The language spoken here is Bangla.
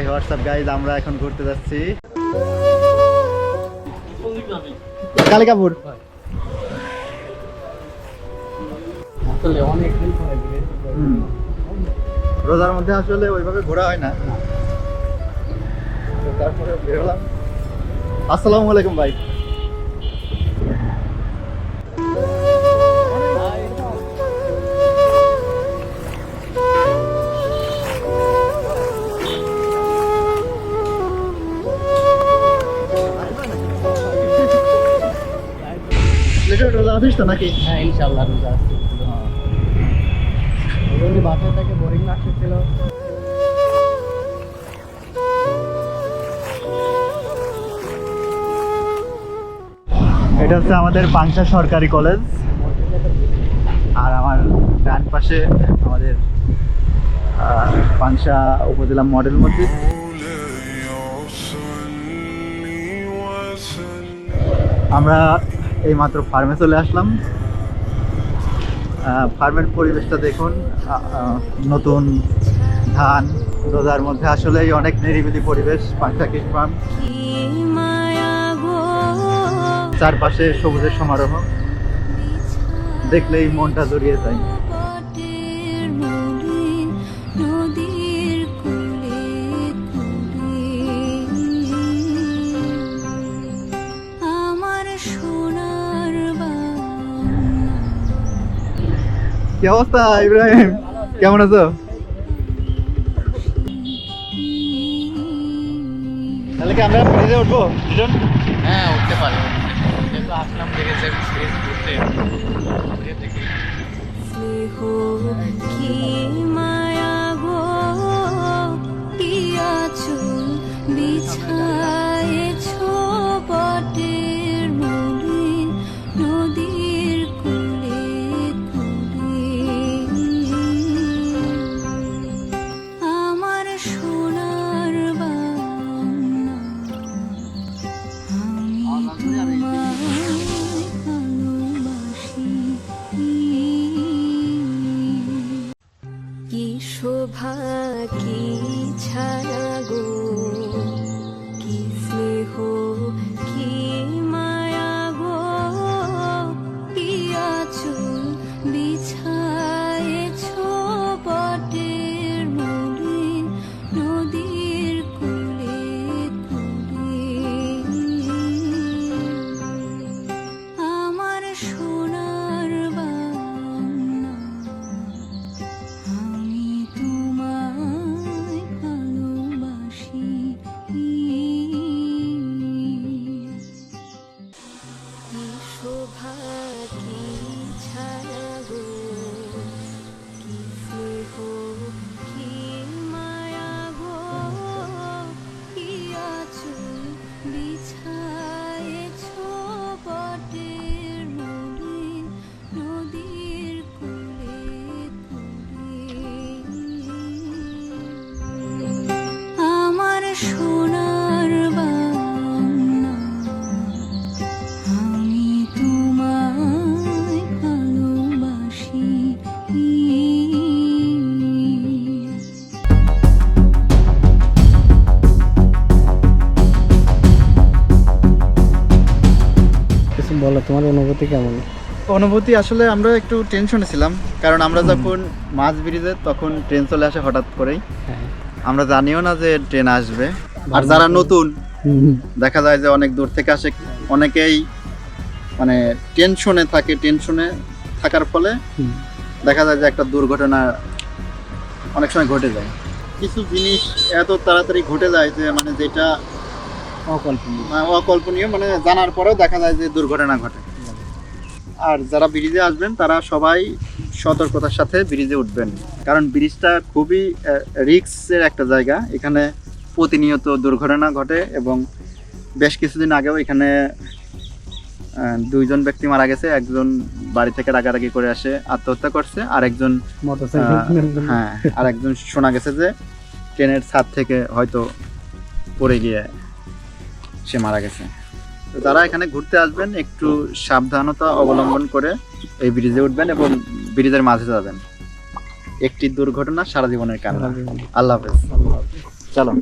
হাই হোয়াটসঅ্যাপ গাইজ আমরা এখন ঘুরতে যাচ্ছি। কালিকাপুর। রোজার মধ্যে আসলে ওইভাবে ঘোরা হয় না। তারপরে বেরোলাম। আসসালামু আলাইকুম ভাই। রোজা আছিস তো নাকি? হ্যাঁ ইনশাল্লাহ রোজা আছে। যদি বাসায় থেকে বোরিং লাগতেছিল এটা হচ্ছে আমাদের পাংশা সরকারি কলেজ। আর আমার ডান পাশে আমাদের পাংশা উপজেলা মডেল মসজিদ। আমরা এই মাত্র ফার্মে চলে আসলাম। ফার্মের পরিবেশটা দেখুন নতুন ধান, রোজার মধ্যে আসলে অনেক নিরিবিলি পরিবেশ কৃষি ফার্ম চারপাশে সবুজের সমারোহ। দেখলেই মনটা জড়িয়ে যায়। কি অবস্থা ইব্রাহিম? কেমন আছো? তাহলে কি আমরা ফ্রিজে উঠবো দুজন? হ্যাঁ উঠতে পারে যেহেতু আসলাম দেখেছে স্পেস ঘুরতে। দেখি। শোভা কি ছায়া গো? শোভা কি ছায়া গো। বলো তোমার অনুভূতি কেমন? অনুভূতি আসলে আমরা একটু টেনশনে ছিলাম কারণ আমরা যখন মাছ ব্রিজে তখন ট্রেন চলে আসে হঠাৎ করেই। হ্যাঁ। আমরা জানিও না যে ট্রেন আসবে। আর যারা নতুন দেখা যায় যে অনেক দূর থেকে আসে অনেকেই মানে টেনশনে থাকে টেনশনে থাকার ফলে দেখা যায় যে একটা দুর্ঘটনা অনেক সময় ঘটে যায়। কিছু জিনিস এত তাড়াতাড়ি ঘটে যায় যে মানে যেটা অকল্পনীয়। অকল্পনীয় মানে জানার পরেও দেখা যায় যে দুর্ঘটনা ঘটে। আর যারা ব্রিজে আসবেন তারা সবাই সতর্কতার সাথে ব্রিজে উঠবেন। কারণ ব্রিজটা খুবই রিক্সের একটা জায়গা। এখানে প্রতিনিয়ত দুর্ঘটনা ঘটে এবং বেশ কিছুদিন আগেও এখানে দুইজন ব্যক্তি মারা গেছে। একজন বাড়ি থেকে রাগারাগি করে আসে আত্মহত্যা করছে। আর একজন হ্যাঁ আর একজন শোনা গেছে যে ট্রেনের ছাদ থেকে হয়তো পড়ে গিয়ে সে মারা গেছে। তো তারা এখানে ঘুরতে আসবেন একটু সাবধানতা অবলম্বন করে এই ব্রিজে উঠবেন এবং ব্রিজের মাঝে যাবেন। একটি দুর্ঘটনা সারা জীবনের কারণ আল্লাহ আল্লাহ হাফেজ। চলো।